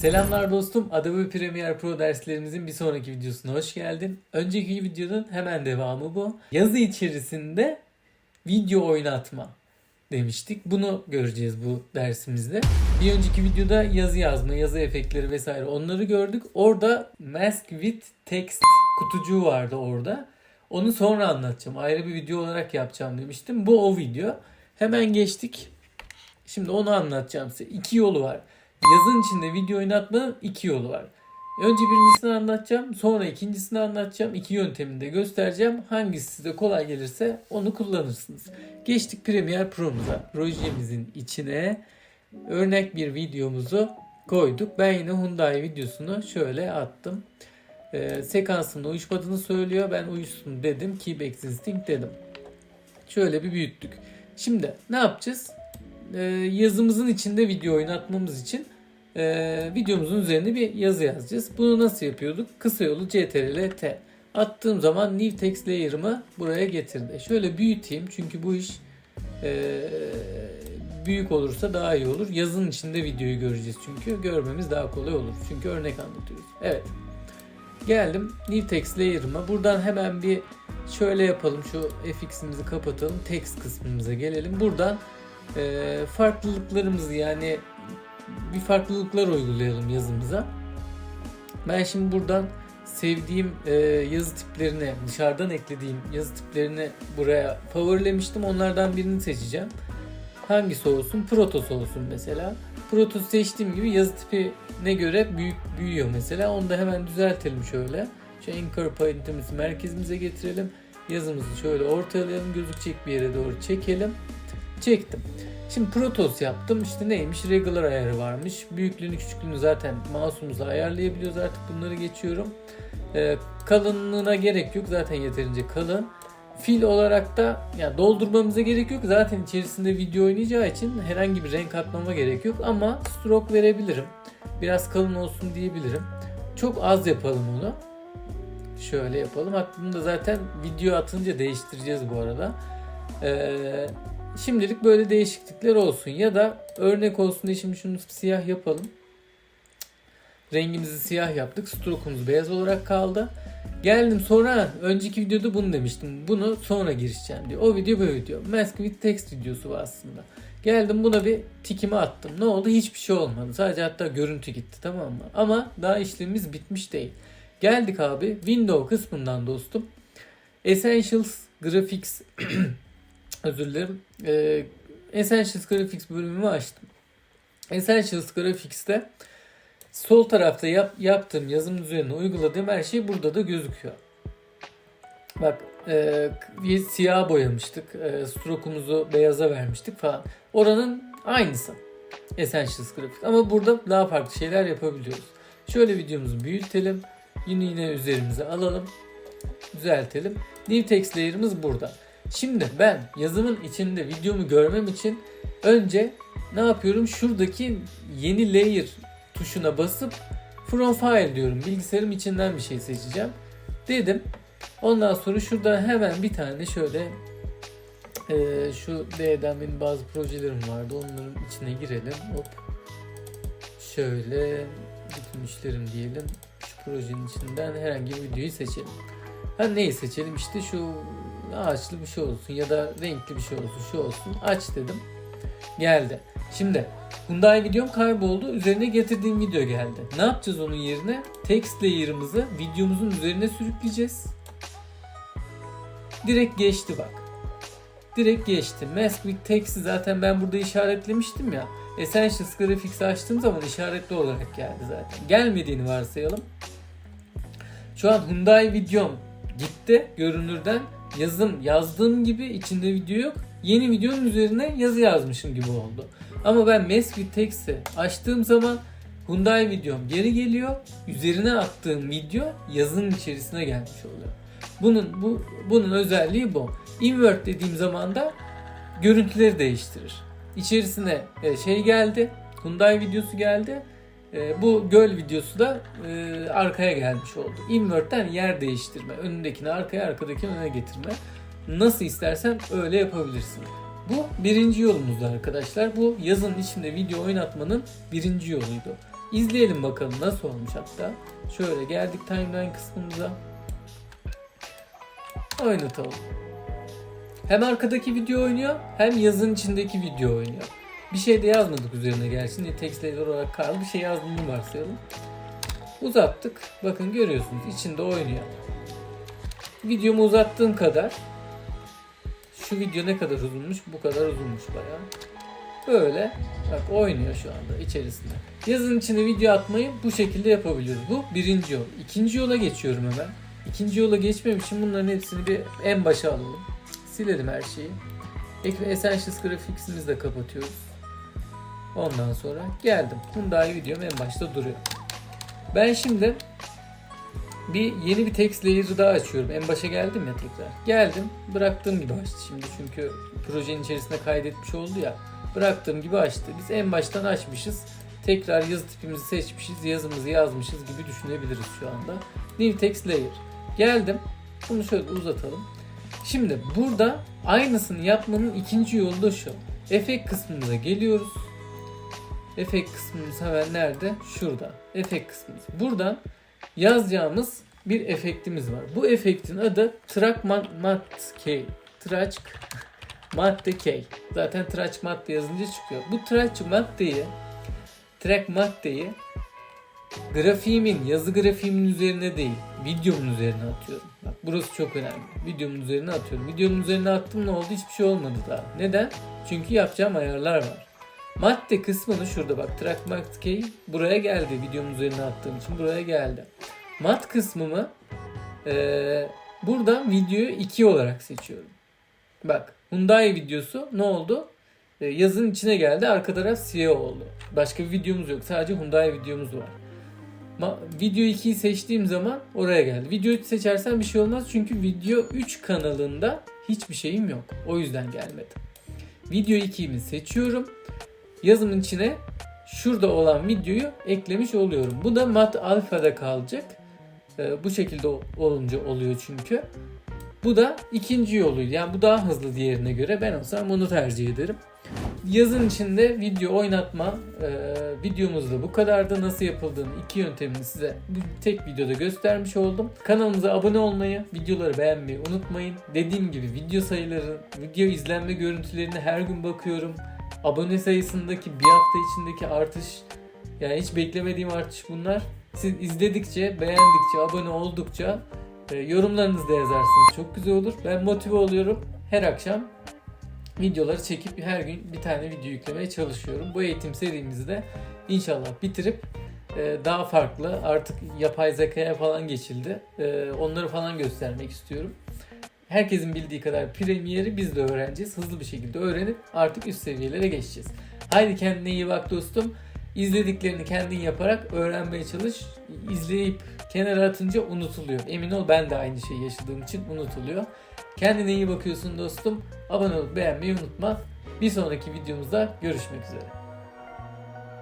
Selamlar dostum. Adobe Premiere Pro derslerimizin bir sonraki videosuna hoş geldin. Önceki videonun hemen devamı bu. Yazı içerisinde video oynatma demiştik. Bunu göreceğiz bu dersimizde. Bir önceki videoda yazı yazma, yazı efektleri vesaire onları gördük. Orada Mask with Text kutucuğu vardı orada. Onu sonra anlatacağım. Ayrı bir video olarak yapacağım demiştim. Bu o video. Hemen geçtik. Şimdi onu anlatacağım size. İki yolu var. Yazın içinde video oynatmanın iki yolu var. Önce birincisini anlatacağım. Sonra ikincisini anlatacağım. İki yöntemini de göstereceğim. Hangisi size kolay gelirse onu kullanırsınız. Geçtik Premiere Pro'muza. Projemizin içine örnek bir videomuzu koyduk. Ben yine Hyundai videosunu şöyle attım. Ee, sekansında uyuşmadığını söylüyor. Ben uyuşsun dedim. Keep existing dedim. Şöyle bir büyüttük. Şimdi ne yapacağız? Ee, yazımızın içinde video oynatmamız için e, videomuzun üzerine bir yazı yazacağız. Bunu nasıl yapıyorduk? Kısa yolu CTRL T. Attığım zaman New Text Layer'ımı buraya getirdi. Şöyle büyüteyim çünkü bu iş e, büyük olursa daha iyi olur. Yazın içinde videoyu göreceğiz çünkü. Görmemiz daha kolay olur. Çünkü örnek anlatıyoruz. Evet. Geldim New Text Layer'ıma. Buradan hemen bir şöyle yapalım. Şu fx'imizi kapatalım. Text kısmımıza gelelim. Buradan e, farklılıklarımızı yani bir farklılıklar uygulayalım yazımıza. Ben şimdi buradan sevdiğim e, yazı tiplerini dışarıdan eklediğim yazı tiplerini buraya favorilemiştim. Onlardan birini seçeceğim. Hangisi olsun? Protos olsun mesela. Protos seçtiğim gibi yazı tipine göre büyük büyüyor mesela. Onu da hemen düzeltelim şöyle. Şu anchor point'imizi merkezimize getirelim. Yazımızı şöyle ortalayalım. Gözükecek bir yere doğru çekelim. Çektim. Şimdi Protos yaptım. İşte neymiş? Regular ayarı varmış. Büyüklüğünü küçüklüğünü zaten mouse'umuzla ayarlayabiliyoruz. Artık bunları geçiyorum. Ee, kalınlığına gerek yok. Zaten yeterince kalın. Fil olarak da ya doldurmamıza gerek yok. Zaten içerisinde video oynayacağı için herhangi bir renk atmama gerek yok. Ama stroke verebilirim. Biraz kalın olsun diyebilirim. Çok az yapalım onu. Şöyle yapalım. Hatta bunu da zaten video atınca değiştireceğiz bu arada. Ee, Şimdilik böyle değişiklikler olsun ya da örnek olsun diye şimdi şunu siyah yapalım. Rengimizi siyah yaptık. Stroke'umuz beyaz olarak kaldı. Geldim sonra önceki videoda bunu demiştim. Bunu sonra girişeceğim diyor. O video böyle video. Mask with text videosu var aslında. Geldim buna bir tikimi attım. Ne oldu? Hiçbir şey olmadı. Sadece hatta görüntü gitti tamam mı? Ama daha işlemimiz bitmiş değil. Geldik abi window kısmından dostum. Essentials Graphics özür dilerim. Ee, Essentials Graphics bölümümü açtım. Essentials Graphics'te sol tarafta yap, yaptığım yazım üzerine uyguladığım her şey burada da gözüküyor. Bak e, siyah boyamıştık. E, stroke'umuzu beyaza vermiştik falan. Oranın aynısı. Essentials Graphics. Ama burada daha farklı şeyler yapabiliyoruz. Şöyle videomuzu büyütelim. Yine yine üzerimize alalım. Düzeltelim. New Text Layer'ımız burada. Şimdi ben yazımın içinde videomu görmem için önce ne yapıyorum? Şuradaki yeni layer tuşuna basıp from file diyorum. Bilgisayarım içinden bir şey seçeceğim. Dedim. Ondan sonra şurada hemen bir tane şöyle e, şu D'den benim bazı projelerim vardı. Onların içine girelim. Hop. Şöyle bütün işlerim diyelim. Şu projenin içinden herhangi bir videoyu seçelim. Ha neyi seçelim? İşte şu ağaçlı bir şey olsun ya da renkli bir şey olsun şu olsun. Aç dedim. Geldi. Şimdi Hyundai videom kayboldu. Üzerine getirdiğim video geldi. Ne yapacağız onun yerine? Text layer'ımızı videomuzun üzerine sürükleyeceğiz. Direkt geçti bak. Direkt geçti. Mask with text'i zaten ben burada işaretlemiştim ya. Essentials Graphics'i açtığım zaman işaretli olarak geldi zaten. Gelmediğini varsayalım. Şu an Hyundai videom gitti görünürden yazım yazdığım gibi içinde video yok. Yeni videonun üzerine yazı yazmışım gibi oldu. Ama ben with Text'i açtığım zaman Hyundai videom geri geliyor. Üzerine attığım video yazının içerisine gelmiş oluyor. Bunun bu bunun özelliği bu. Invert dediğim zaman da görüntüleri değiştirir. İçerisine e, şey geldi. Hyundai videosu geldi. E, bu göl videosu da e, arkaya gelmiş oldu. Invert'ten yer değiştirme. Önündekini arkaya, arkadakini öne getirme. Nasıl istersen öyle yapabilirsin. Bu birinci yolumuzdu arkadaşlar. Bu yazın içinde video oynatmanın birinci yoluydu. İzleyelim bakalım nasıl olmuş hatta. Şöyle geldik timeline kısmımıza. Oynatalım. Hem arkadaki video oynuyor hem yazın içindeki video oynuyor. Bir şey de yazmadık üzerine gerçi. Ne text editor olarak kaldı. Bir şey yazdığını varsayalım. Uzattık. Bakın görüyorsunuz içinde oynuyor. Videomu uzattığım kadar şu video ne kadar uzunmuş? Bu kadar uzunmuş bayağı. Böyle bak oynuyor şu anda içerisinde. Yazın içine video atmayı bu şekilde yapabiliyoruz. Bu birinci yol. İkinci yola geçiyorum hemen. İkinci yola geçmem için bunların hepsini bir en başa alalım. Silelim her şeyi. Ek- Essentials Graphics'imizi de kapatıyoruz. Ondan sonra geldim. Hyundai videom en başta duruyor. Ben şimdi bir yeni bir text layer'ı daha açıyorum. En başa geldim ya tekrar. Geldim. Bıraktığım gibi açtı şimdi çünkü projenin içerisinde kaydetmiş oldu ya. Bıraktığım gibi açtı. Biz en baştan açmışız. Tekrar yazı tipimizi seçmişiz. Yazımızı yazmışız gibi düşünebiliriz şu anda. New text layer. Geldim. Bunu şöyle uzatalım. Şimdi burada aynısını yapmanın ikinci yolu da şu. Efekt kısmımıza geliyoruz. Efekt kısmımız hemen nerede? Şurada. Efekt kısmımız. Buradan yazacağımız bir efektimiz var. Bu efektin adı Track Mat, K. Track Madde K. Zaten Track Madde yazınca çıkıyor. Bu Track Madde'yi Track Madde'yi grafiğimin, yazı grafiğimin üzerine değil, videomun üzerine atıyorum. Bak burası çok önemli. Videomun üzerine atıyorum. Videomun üzerine attım ne oldu? Hiçbir şey olmadı daha. Neden? Çünkü yapacağım ayarlar var. Madde kısmını şurada bak track key buraya geldi videonun üzerine attığım için buraya geldi. Mat kısmımı eee buradan videoyu 2 olarak seçiyorum. Bak Hyundai videosu ne oldu? Ee, yazın içine geldi arka taraf siyah oldu. Başka bir videomuz yok sadece Hyundai videomuz var. Ma- video 2'yi seçtiğim zaman oraya geldi. Video 3 seçersen bir şey olmaz çünkü video 3 kanalında hiçbir şeyim yok. O yüzden gelmedi. Video 2'yi seçiyorum yazımın içine şurada olan videoyu eklemiş oluyorum. Bu da mat alfa'da kalacak. Ee, bu şekilde olunca oluyor çünkü. Bu da ikinci yoluydu. Yani bu daha hızlı diğerine göre. Ben olsam bunu tercih ederim. Yazın içinde video oynatma e, videomuzda bu kadardı. Nasıl yapıldığını iki yöntemini size bu tek videoda göstermiş oldum. Kanalımıza abone olmayı, videoları beğenmeyi unutmayın. Dediğim gibi video sayıları, video izlenme görüntülerine her gün bakıyorum abone sayısındaki bir hafta içindeki artış yani hiç beklemediğim artış bunlar. Siz izledikçe, beğendikçe, abone oldukça e, yorumlarınızı da yazarsınız. Çok güzel olur. Ben motive oluyorum. Her akşam videoları çekip her gün bir tane video yüklemeye çalışıyorum. Bu eğitim serimizi de inşallah bitirip e, daha farklı artık yapay zekaya falan geçildi. E, onları falan göstermek istiyorum herkesin bildiği kadar Premiere'i biz de öğreneceğiz. Hızlı bir şekilde öğrenip artık üst seviyelere geçeceğiz. Haydi kendine iyi bak dostum. İzlediklerini kendin yaparak öğrenmeye çalış. İzleyip kenara atınca unutuluyor. Emin ol ben de aynı şeyi yaşadığım için unutuluyor. Kendine iyi bakıyorsun dostum. Abone olup beğenmeyi unutma. Bir sonraki videomuzda görüşmek üzere.